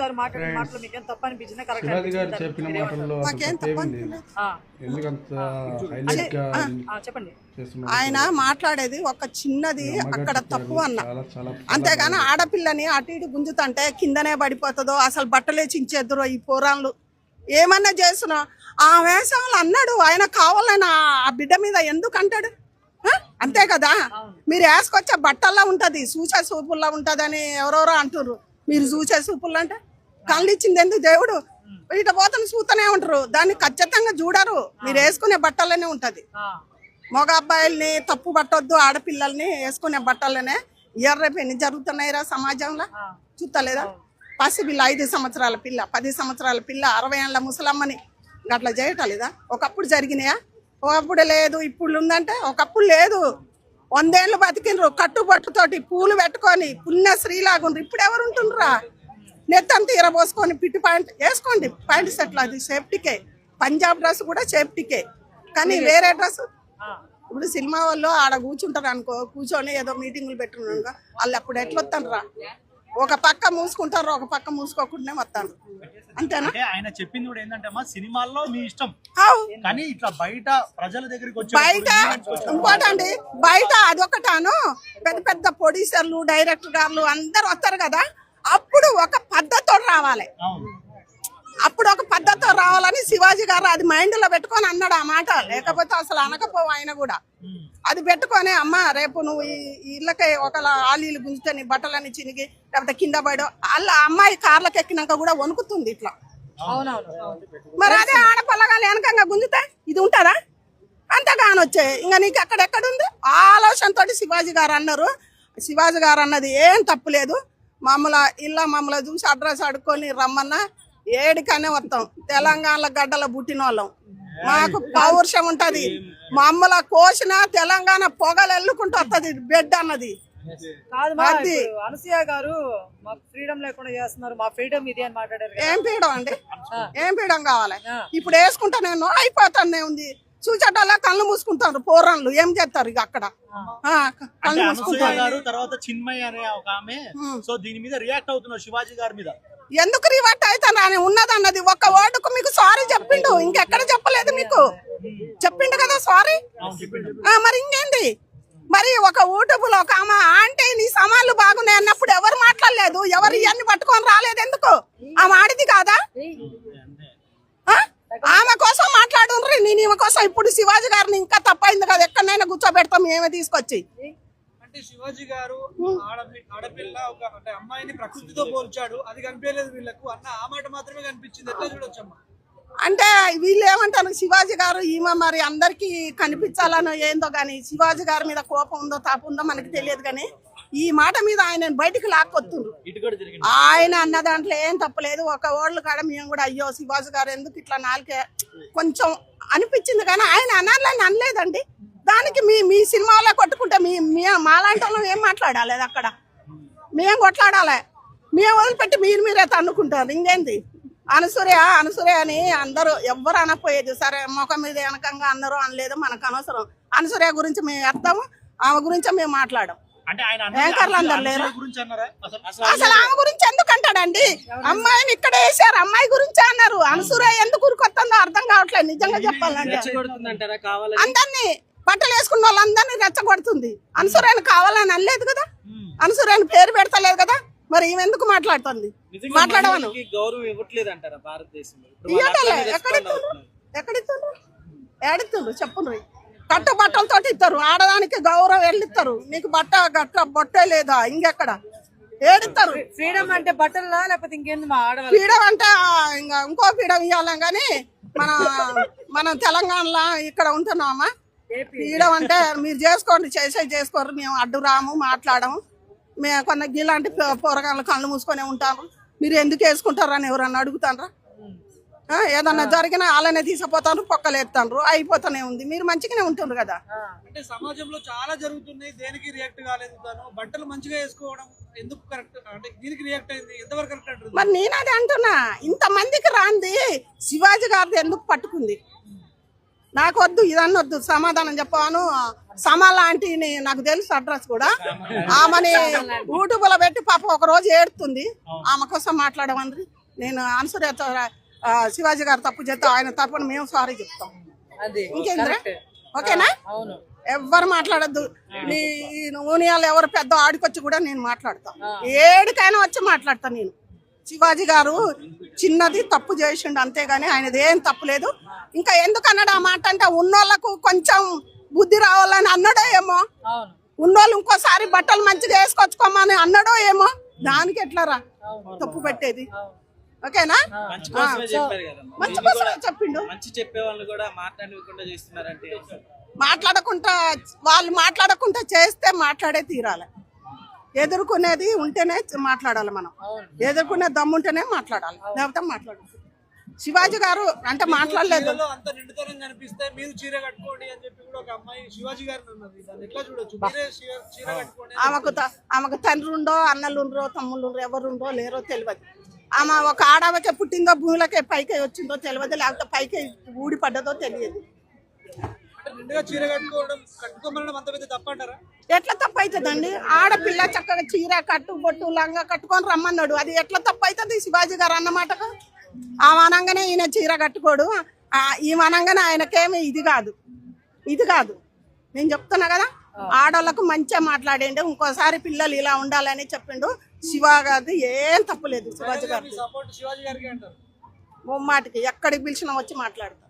గారు మాట్లాడిన మాటలు మీకేం తప్ప అనిపించిందా కరెక్ట్ శివాజీ గారు చెప్పిన మాటల్లో చెప్పండి. ఆయన మాట్లాడేది ఒక చిన్నది అక్కడ తప్పు అన్న. అంతేగాని ఆడపిల్లని అటు ఇటు గుంజుతంటే కిందనే పడిపోతుందో అసలు బట్టలే చించేద్దరో ఈ పోరాన్లు ఏమన్నా చేస్తున్నా? ఆ వేసవాళ్ళు అన్నాడు ఆయన కావాలని ఆ- బిడ్డ మీద ఎందుకు అంటాడు? అంతే కదా? మీరు వేసుకొచ్చే బట్టల్లో ఉంటది చూసే సూపుల్లో ఉంటదని ఎవరెవరో అంటుర్రు. మీరు చూసే సూపుల్లో అంటే కళ్ళు ఇచ్చింది ఎందుకు దేవుడు? ఇట పోతని చూస్తూనే ఉంటారు. దాన్ని ఖచ్చితంగా చూడరు. మీరు వేసుకునే బట్టల్లోనే ఉంటది. మగ అబ్బాయిల్ని తప్పు పట్టొద్దు ఆడపిల్లల్ని వేసుకునే బట్టలనే ఇయర్ రేపు ఎన్ని జరుగుతున్నాయిరా సమాజంలో. చూస్తలేదా పసి పిల్ల ఐదు సంవత్సరాల పిల్ల పది సంవత్సరాల పిల్ల అరవై ఏళ్ళ ముసలమ్మని అట్లా చేయటలేదా? ఒకప్పుడు జరిగినాయా? ఒకప్పుడు లేదు ఇప్పుడు ఉందంటే ఒకప్పుడు లేదు. వందేళ్ళు బతికిండ్రు కట్టుబట్టుతోటి పూలు పెట్టుకొని పుణ్య శ్రీలాగుండ్రు ఇప్పుడు ఎవరు ఉంటుండ్రా నెత్తంతా ఇరబోసుకొని పిట్టి పాయింట్ వేసుకోండి. పాయింట్ సెట్లు అది సేఫ్టీకే పంజాబ్ డ్రెస్ కూడా సేఫ్టీకే కానీ వేరే డ్రెస్. ఇప్పుడు సినిమా వాళ్ళు ఆడ కూర్చుంటారు అనుకో కూర్చొని ఏదో మీటింగ్లు పెట్టుకున్నారు అనుకో వాళ్ళు అప్పుడు ఎట్లా వస్తాను ఒక పక్క మూసుకుంటారు ఒక పక్క మూసుకోకుండా వస్తాను అంతేనా? ఆయన చెప్పింది కూడా ఏంటంటే సినిమాల్లో మీ ఇష్టం. కానీ ఇట్లా బయట ప్రజల దగ్గరికి వచ్చి బయట ఇంకోటండి బయట అదొకటాను పెద్ద పెద్ద ప్రొడ్యూసర్లు డైరెక్టర్ గారు అందరు వస్తారు కదా అప్పుడు ఒక పద్ధతితో రావాలి. అవును. అప్పుడు ఒక పద్ధతితో రావాలని శివాజీ గారు అది మైండ్లో పెట్టుకొని అన్నాడు ఆ మాట. లేకపోతే అసలు అనకపోవు ఆయన కూడా. అది పెట్టుకొని అమ్మ రేపు నువ్వు ఈ ఇళ్ళకి ఒకలా ఆలీలు గుంజితే నీ బట్టలన్నీ చినిగి లేకపోతే కింద పడో. వాళ్ళ అమ్మాయి కార్లకు ఎక్కినాక కూడా వణుకుతుంది ఇట్లా. అవునవును. అవును. మరి అదే ఆడపిల్లగా వెనకంగా గుంజితే ఇది ఉంటుందా అంతగాని వచ్చాయి. ఇంకా నీకు అక్కడెక్కడుంది ఆలోచనతో శివాజీ గారు అన్నారు. శివాజీ గారు అన్నది ఏం తప్పులేదు మమ్మల్ని ఇళ్ళ మమ్మల్ని చూసి అడ్రస్ అడుక్కొని రమ్మన్నా ఏడికనే వస్తాం. తెలంగాణ గడ్డల పుట్టిన వాళ్ళం మాకు పౌరుషం ఉంటది. మమ్మల కోసిన తెలంగాణ పొగలు ఎల్లుకుంటూ వస్తుంది బెడ్ అన్నది. కాదు అనసూయ గారు మాకు ఫ్రీడమ్ లేకుండా చేస్తున్నారు. మా ఫ్రీడమ్ ఇది అని మాట్లాడారు. ఏం పీడం అండి? ఏం పీడం కావాలి. ఇప్పుడు వేసుకుంటా నేను అయిపోతానే ఉంది. చూచటల్లా కళ్ళు మూసుకుంటారు పోరన్లు. ఏం చేస్తారు ఇక అక్కడ? ఆ, క- అంటే కళ్ళు అనసూయ మూసుకుంటారు. గారు తర్వాత చిన్మయ్య అనే ఒక ఆమె. సో దీని మీద రియాక్ట్ అవుతున్నారు శివాజీ గారి మీద. ఎందుకు రివర్ట్ అవుతాను అని ఉన్నదన్నది ఒక్క ఓటుకు మీకు సారీ చెప్పిండు. ఇంకెక్కడ చెప్పలేదు మీకు? చెప్పిండు కదా సారీ ఆ, మరి ఇంకేంది? మరి ఒక ఊటుపులో ఒక ఆమె ఆంటీ నీ సమాన్లు బాగున్నాయి అన్నప్పుడు ఎవరు మాట్లాడలేదు? ఎవరు ఇవన్నీ పట్టుకొని రాలేదు ఎందుకు? ఆమె ఆడిది కాదా ఆ? ఆమె కోసం మాట్లాడుండ్రి నేను ఈమె కోసం ఇప్పుడు శివాజీ గారిని ఇంకా తప్పైంది కదా. ఎక్కడైనా కూర్చోబెడతాం ఏమే తీసుకొచ్చి. అంటే శివాజీ గారు ఆడపి- ఆడపిల్ల ఒక అంటే అమ్మాయిని ప్రకృతితో పోల్చాడు. అది కనిపించలేదు వీళ్ళకు. అన్న ఆ మాట మాత్రమే కనిపించింది. ఎట్లా చూడొచ్చమ్మా? అంటే వీళ్ళు ఏమంటారు శివాజీ గారు ఈమె మరి అందరికి కనిపించాలనో ఏందో కానీ శివాజీ గారి మీద కోపం ఉందో తాపు ఉందో మనకి తెలియదు కానీ ఈ మాట మీద ఆయన బయటికి లాక్కొత్తుండ్రు. ఆయన అన్న దాంట్లో ఏం తప్పలేదు. ఒక ఓళ్ళు కాడ మేము కూడా అయ్యో శివాజీ గారు ఎందుకు ఇట్లా నాలుకే? కొంచెం అనిపించింది కానీ ఆయన అనాలని అనలేదండి. దానికి మీ మీ సినిమాలో కొట్టుకుంటే మీ మాలాంటి వాళ్ళం ఏం మాట్లాడాలి అక్కడ? మేము కొట్లాడాలి. మేము వదిలిపెట్టి మీరు మీరే తన్నుకుంటారు. ఇంకేంది? అనసూయ అనసూయ అని అందరూ ఎవ్వరు అనపోయేది సరే ముఖం మీద వెనకంగా అన్నారు అనలేదు. మనకు అనవసరం. అనసూయ గురించి మేము వేస్తాము ఆమె గురించి మేము మాట్లాడం అంటే ఆయన యాంకర్లు అందరు అనసూయ లేరా? గురించి అన్నారా? అసలు ఆమె గురించి ఎందుకు అంటాడండి? అమ్మాయిని ఇక్కడ వేసారు అమ్మాయి గురించి అన్నారు. అనసూయ ఎందుకు ఉరికొత్తుందో అర్థం కావట్లేదు నిజంగా చెప్పాలంటే. కావాలని? అందరినీ బట్టలు వేసుకున్న వాళ్ళందరినీ రెచ్చగొడుతుంది. అనసూయని కావాలని అనలేదు కదా? అనసూయని పేరు పెడతలేదు కదా? మరి ఈమె ఎందుకు మాట్లాడుతుంది? మాట్లాడవను. గౌరవం ఇవ్వట్లేదు అంటారా భారతదేశంలో. ఎక్కడిస్తుండ్రు ఏడిస్తుండ్రు చెప్పుండ్రు కట్టు బట్టలతోటి ఇస్తారు ఆడదానికి గౌరవం వెళ్ళిస్తారు నీకు బట్ట గట్ట బొట్టే లేదా? ఇంకెక్కడ? ఏడిస్తారు ఫ్రీడమ్ అంటే బట్టలా లేకపోతే ఇంకేంది మా ఆడవాళ్ళు పీడం అంటే ఇంకా ఇంకో పీడం ఇవ్వాలి కానీ మన మనం తెలంగాణలో ఇక్కడ ఉంటున్నామా? పీడం అంటే మీరు చేసుకోండి చేసే చేసుకోరు. మేము అడ్డు రాము మాట్లాడము. మేము కొన్న ఇలాంటి పోరగాళ్ళు కళ్ళు మూసుకొని ఉంటారు మీరు ఎందుకు వేసుకుంటారు అని ఎవరన్నా అడుగుతారా ఏదన్నా జరిగినా వాళ్ళనే తీసుకుపోతాను పొక్కలు ఎత్తాను అయిపోతానే ఉంది. మీరు మంచిగానే ఉంటుండ్రు కదా? అంటే సమాజంలో చాలా జరుగుతున్నాయి. దేనికి రియాక్ట్ కాలేదు బట్టలు మంచిగా వేసుకోవడం ఎందుకు కరెక్ట్ అంటే దీనికి రియాక్ట్ అయింది. ఎంతవరకు కరెక్ట్ మరి నేను అదే అంటున్నా. ఇంత మందికి రాంది శివాజీ గారిది ఎందుకు పట్టుకుంది? నాకు వద్దు ఇదన్నీ వద్దు సమాధానం చెప్పాను. సమా లాంటిని నాకు తెలుసు అడ్రస్ కూడా. ఆమెని యూట్యూబ్లో పెట్టి పాప ఒక రోజు ఏడుతుంది. ఆమె కోసం మాట్లాడమంది. నేను ఆన్సర్ శివాజీ గారు తప్పు చేస్తే ఆయన తప్పుని మేము సారీ చెప్తాం. ఇంకేంద్రా. ఓకేనా? ఎవ్వరు మాట్లాడద్దు. నీ ఊనియాలు ఎవరు పెద్ద ఆడికొచ్చి కూడా నేను మాట్లాడతా. ఏడికైనా వచ్చి మాట్లాడతా నేను. శివాజీ గారు చిన్నది తప్పు చేసిండు అంతేగాని ఆయనది ఏం తప్పు లేదు. ఇంకా ఎందుకు అన్నాడు ఆ మాట అంటే ఉన్నోళ్ళకు కొంచెం బుద్ధి రావాలని అన్నాడో ఏమో? ఉన్నోళ్ళు ఇంకోసారి బట్టలు మంచిగా వేసుకొచ్చుకోమని అన్నాడో ఏమో? దానికి ఎట్లరా? తప్పు పెట్టేది. ఓకేనా? మంచి కోసమే చెప్పిండు. మంచి చెప్పే వాళ్ళు కూడా మాట్లాడకుండా చేస్తున్నారంటే మాట్లాడకుండా వాళ్ళు మాట్లాడకుండా చేస్తే మాట్లాడే తీరాలి. ఎదుర్కొనేది ఉంటేనే మాట్లాడాలి మనం. ఎదుర్కొనే దమ్ము ఉంటేనే మాట్లాడాలి. లేకపోతే మాట్లాడదు శివాజీ గారు అంటే మాట్లాడలేదు. కనిపిస్తే మీరు చీర కట్టుకోండి అని చెప్పి కూడా ఒక అమ్మాయి శివాజీ గారిని ఉన్నది. దాన్ని ఎట్లా చూడొచ్చు? మీరే చీర- చీర కట్టుకోండి అని ఆమెకు ఆమెకు తండ్రి ఉండో అన్నలు ఉండరో తమ్ముళ్ళు ఉండరో ఎవరుండో లేరో తెలియదు. ఆమె ఒక ఆడవకే పుట్టిందో భూమిలోకే పైకి వచ్చిందో తెలియదు లేకపోతే పైకి ఊడి పడ్డదో తెలియదు. ఎట్లా తప్పు అవుతుందండి? ఆడపిల్ల చక్కగా చీర కట్టు బొట్టు లంగా కట్టుకొని రమ్మన్నాడు. అది ఎట్లా తప్పు అవుతుంది శివాజీ గారు అన్నమాటకు ఆమె అనగానే ఈయన చీర కట్టుకోడు. ఆ, ఈమె అనగానే ఆయనకేమి ఇది కాదు. ఇది కాదు. నేను చెప్తున్నా కదా ఆడవాళ్ళకు మంచిగా మాట్లాడండి ఇంకోసారి పిల్లలు ఇలా ఉండాలని చెప్పిండు. శివ గారిది ఏం తప్పులేదు శివాజీ మీ గారిది సపోర్ట్ శివాజీ గారికి అంటారు. ముమ్మాటికి ఎక్కడికి పిలిచినా వచ్చి మాట్లాడతా.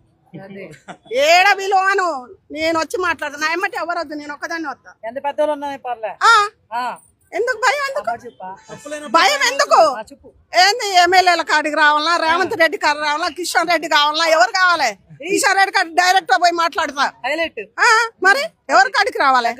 ఏడ విలువను నేను వచ్చి మాట్లాడతాను నా ఎమ్మటి ఎవరు వద్దు నేను ఒక్కదాన్ని వస్తా. ఎంత పెద్దోళ్ళు ఉన్నాయి పర్లే? ఆ, ఆ, ఎందుకు భయం ఎందుకు? భయం ఎందుకు? ఏంది ఎమ్మెల్యేల కాడికి రావాలా రేవంత్ రెడ్డి కాడ రావాలా కిషన్ రెడ్డి కావాలా ఎవరు కావాలి? కిషన్ రెడ్డి కాడి డైరెక్ట్ పోయి మాట్లాడతా. హైలైట్. ఆ, మరి ఎవరి కాడికి రావాలి?